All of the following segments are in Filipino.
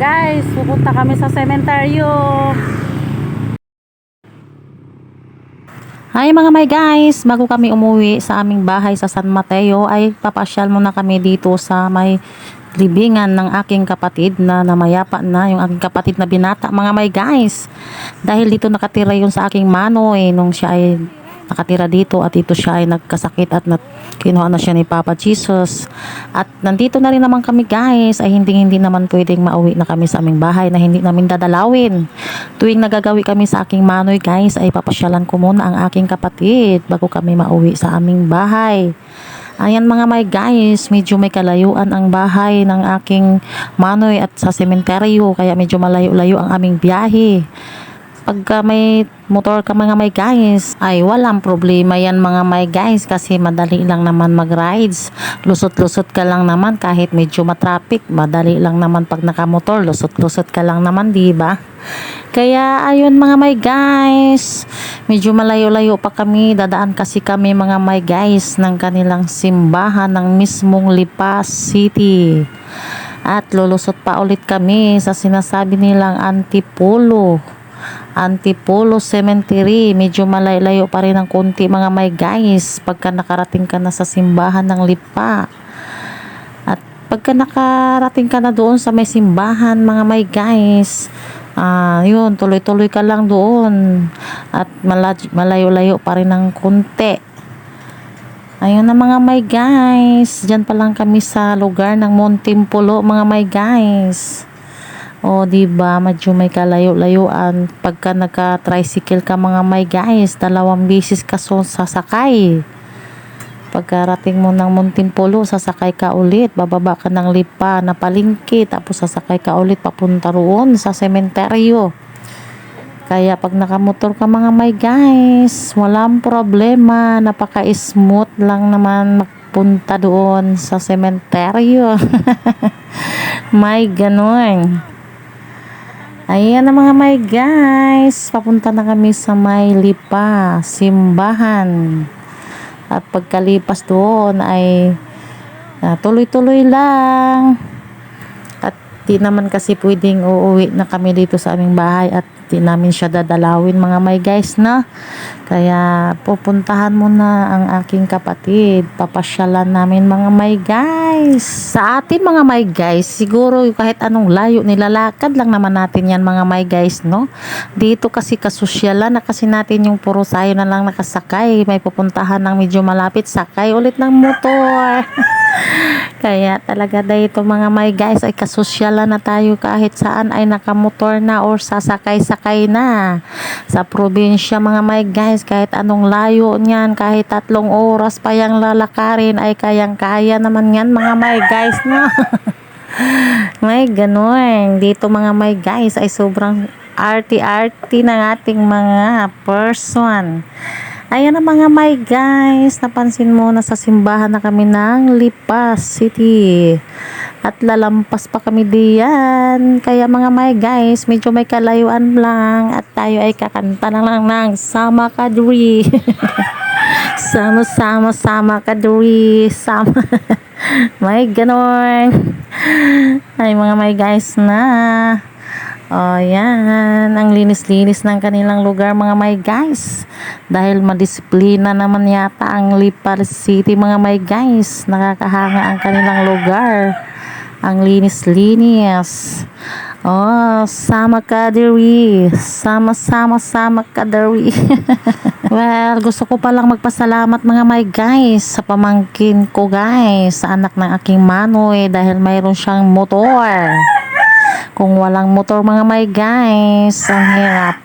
guys, pupunta kami sa sementeryo. Hi mga my guys, bago kami umuwi sa aming bahay sa San Mateo ay papasyal muna kami dito sa may libingan ng aking kapatid na namayapa na yung aking kapatid na binata mga my guys. Dahil dito nakatira yun sa aking mano eh nung siya ay nakatira dito at dito siya ay nagkasakit at nat kinuha na siya ni Papa Jesus. At nandito na rin naman kami guys ay hindi hindi naman pwedeng mauwi na kami sa aming bahay na hindi namin dadalawin. Tuwing nagagawi kami sa aking manoy guys ay papasyalan ko muna ang aking kapatid bago kami mauwi sa aming bahay. Ayan mga my guys, medyo may kalayuan ang bahay ng aking manoy at sa sementeryo kaya medyo malayo-layo ang aming biyahe pagka may motor ka mga may guys, ay walang problema yan mga may guys kasi madali lang naman mag-rides. Lusot-lusot ka lang naman kahit medyo matraffic, madali lang naman pag nakamotor, lusot-lusot ka lang naman, di ba? Kaya ayun mga may guys, medyo malayo-layo pa kami, dadaan kasi kami mga may guys ng kanilang simbahan ng mismong Lipas City. At lulusot pa ulit kami sa sinasabi nilang Antipolo. Antipolo Cemetery. Medyo malayo pa rin ang konti mga may guys pagka nakarating ka na sa simbahan ng Lipa. At pagka nakarating ka na doon sa may simbahan mga may guys, ah, yun, tuloy-tuloy ka lang doon. At mala- malayo-layo pa rin ng konti. Ayun na mga may guys. Diyan pa lang kami sa lugar ng Montimpolo mga may guys. O, di ba medyo may kalayo-layuan. Pagka naka-tricycle ka mga may guys, dalawang bisis ka so sasakay. Pagkarating mo ng Muntinpolo, sasakay ka ulit. Bababa ka ng lipa na palingki. Tapos sasakay ka ulit papunta roon sa sementeryo. Kaya pag nakamotor ka mga may guys, walang problema. Napaka-smooth lang naman magpunta doon sa sementeryo. may ganun. Ayan na mga may guys. Papunta na kami sa may lipa, simbahan. At pagkalipas doon ay ah, tuloy-tuloy lang. At di naman kasi pwedeng uuwi na kami dito sa aming bahay at di namin siya dadalawin mga may guys na. Kaya pupuntahan muna ang aking kapatid. Papasyalan namin mga may guys. Sa atin mga may guys, siguro kahit anong layo nilalakad lang naman natin yan mga may guys, no? Dito kasi kasusyalan na kasi natin yung puro sayo na lang nakasakay. May pupuntahan ng medyo malapit, sakay ulit ng motor. Kaya talaga dito mga may guys ay kasosyalan na tayo kahit saan ay nakamotor na or sasakay-sakay na. Sa probinsya mga may guys kahit anong layo niyan kahit tatlong oras pa yung lalakarin ay kayang-kaya naman yan mga may guys no. may ganun. Dito mga may guys ay sobrang arty-arty ng ating mga person. Ayan na mga my guys, napansin mo na sa simbahan na kami ng Lipas City. At lalampas pa kami diyan. Kaya mga my guys, medyo may kalayuan lang at tayo ay kakanta na lang ng Sama Kadri. sama sama sama kadri sama may ganon ay mga my guys na Oh, yan. Ang linis-linis ng kanilang lugar, mga my guys. Dahil madisiplina naman yata ang Lipar City, mga my guys. Nakakahanga ang kanilang lugar. Ang linis-linis. Oh, sama kadiri. Sama-sama sama kadiri. well, gusto ko palang magpasalamat mga my guys sa pamangkin ko guys, sa anak ng aking manoy dahil mayroon siyang motor. Kung walang motor mga my guys, ang hirap.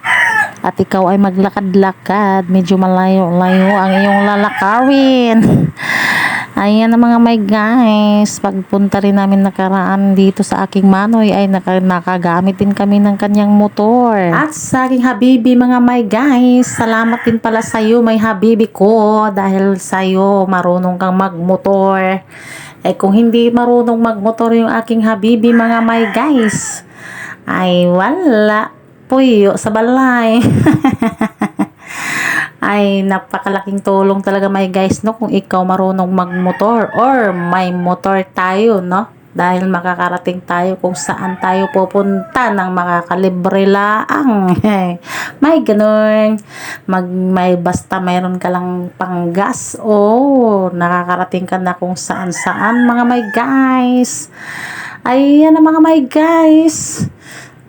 At ikaw ay maglakad-lakad, medyo malayo-layo ang iyong lalakarin. Ayan na mga my guys, pagpunta rin namin nakaraan dito sa aking manoy ay naka, nakagamit din kami ng kanyang motor. At sa aking habibi mga my guys, salamat din pala sa iyo may habibi ko dahil sa iyo marunong kang magmotor. Eh kung hindi marunong magmotor yung aking habibi mga my guys, ay wala puyo sa balay. ay napakalaking tulong talaga my guys no kung ikaw marunong magmotor or may motor tayo no dahil makakarating tayo kung saan tayo pupunta ng makakalibre laang. may ganun. Mag, may basta mayroon ka lang panggas o nakakarating ka na kung saan saan mga may guys. Ayan na mga may guys.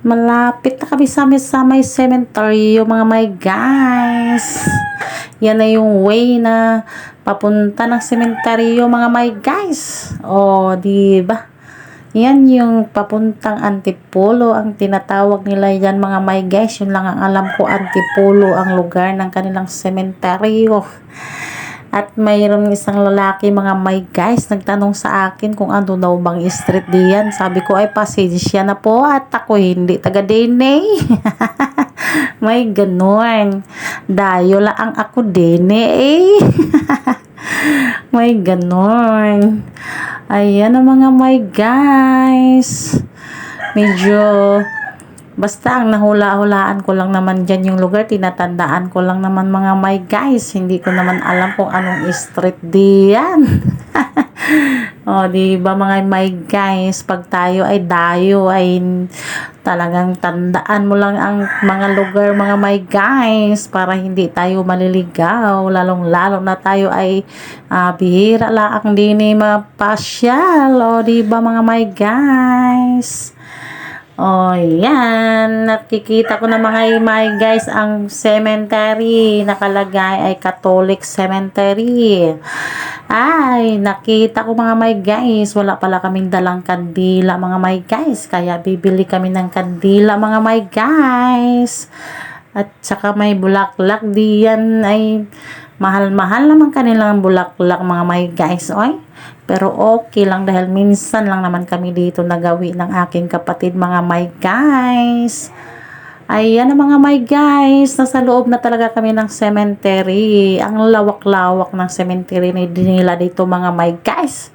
Malapit na kami sa sa may cemetery, yung mga may guys. Yan na yung way na papunta ng cemetery, yung mga may guys. O, di ba? Yan yung papuntang Antipolo, ang tinatawag nila yan mga may guys. Yun lang ang alam ko, Antipolo ang lugar ng kanilang sementeryo. At mayroon isang lalaki mga may guys nagtanong sa akin kung ano daw bang street diyan. Sabi ko ay pasensya na po at ako hindi taga Dene. may ganun. Dayo lang ako Dene eh. may ganun. Ayan ang mga may guys. Medyo Basta ang nahula-hulaan ko lang naman dyan yung lugar, tinatandaan ko lang naman mga my guys. Hindi ko naman alam kung anong street diyan. o, di ba mga my guys, pag tayo ay dayo ay talagang tandaan mo lang ang mga lugar mga my guys para hindi tayo maliligaw. Lalong-lalo na tayo ay ah, bihira lang din ni mapasyal. O, di ba mga my guys? Oh, yan. Nakikita ko na mga imay guys, ang cemetery nakalagay ay Catholic Cemetery. Ay, nakita ko mga may guys, wala pala kaming dalang kandila mga may guys. Kaya bibili kami ng kandila mga may guys. At saka may bulaklak diyan ay mahal-mahal naman kanilang bulaklak mga may guys. Oy, pero okay lang dahil minsan lang naman kami dito nagawi ng aking kapatid mga my guys. Ayan ang mga my guys, nasa loob na talaga kami ng cemetery. Ang lawak-lawak ng cemetery ni nila dito mga my guys.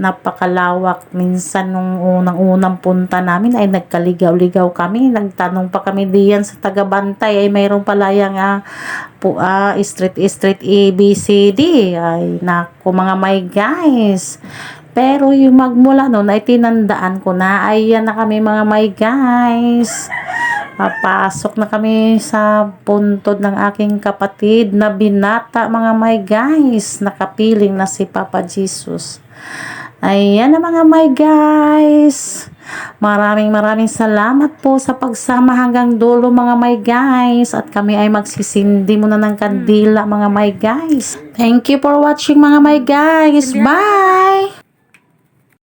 Napakalawak. Minsan nung unang-unang punta namin ay nagkaligaw-ligaw kami. Nagtanong pa kami diyan sa tagabantay ay mayroon pala yung ah, po, ah, street street ABCD. Ay nako mga my guys. Pero yung magmula noon ay tinandaan ko na. Ayan na kami mga my guys. Papasok na kami sa puntod ng aking kapatid na binata mga my guys. Nakapiling na si Papa Jesus. Ayan na mga my guys. Maraming maraming salamat po sa pagsama hanggang dulo mga my guys. At kami ay magsisindi muna ng kandila mga my guys. Thank you for watching mga my guys. Bye!